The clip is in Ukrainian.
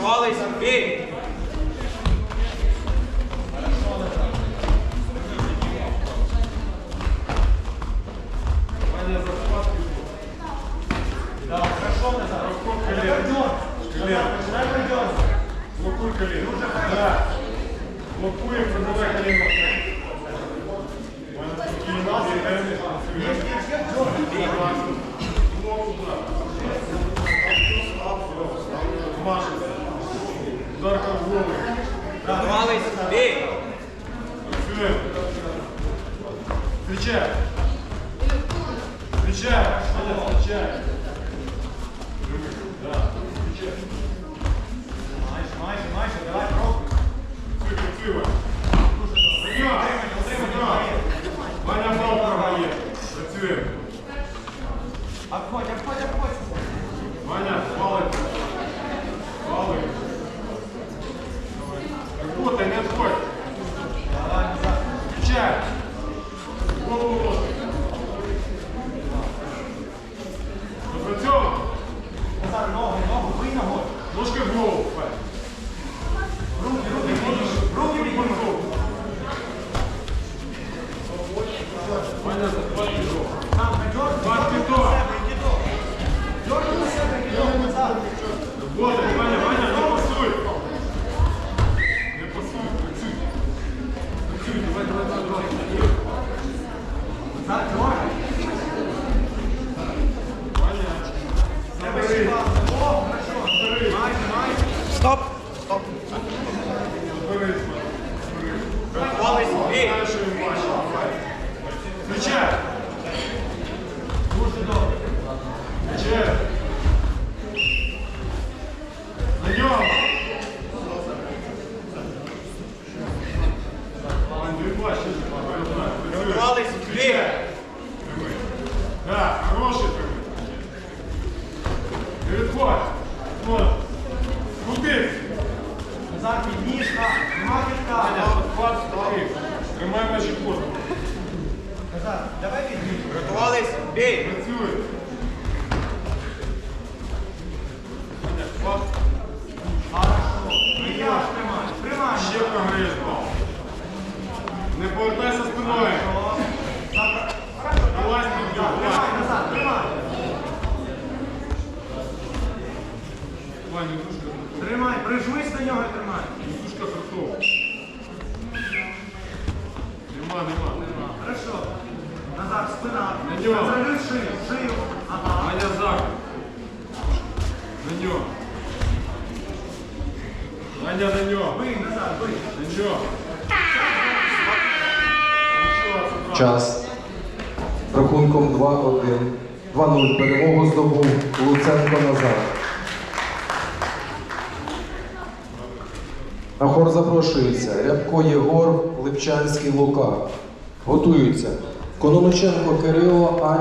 Приготувались бій! Да, хорошо, да? Рукой колен. Колен. Давай придется. Блокуй колено. Да. Блокуем, пробивай колено. Удар голову. Готувались. Бій. Встречай. Молодец, встречай. Да, встречай. Майже, майже, майже, давай, пробуй. Ваня, Ваня. Ваня бал програє. Працюємо. Обходь, обходь, обходь. Ваня, Два дьорни підо. на себе, кидок. Дьорни себе, кидок, назад. Стоп! Стоп! Включай! Дуже добре. Включай! На ньому! Прорвались в дверь! Да, хороший прямой. Не відходь! Вот. Крути. Назад, підніжка. Нема кидка. Тримай наші корпус. Назад, давай підніжку. Готувались. Бій. Працюй. Ваня, хват. Хорошо. Прийняш, тримай. Тримай. Ще програєш бал. Не повертайся спиною. Хорошо. Забра- Хорошо. Вилазь під нього, Тримай, вилазь. назад, тримай. Ваня, душка. Тримай, прижмись до нього і тримай. Душка хребтов. Нема, нема, нема. Хорошо. Назад, спина. На нього. Контролюй шию, шию. Ага. Ваня зак. На нього. Ваня на нього. Бий, назад, бий. На нього. Час. Рахунком 2-1. 2-0. Перемогу здобув Луценко Назар. На хор запрошується Рябко Єгор, Липчанський Лука. Готуються. Кононоченко Кирило, Аня.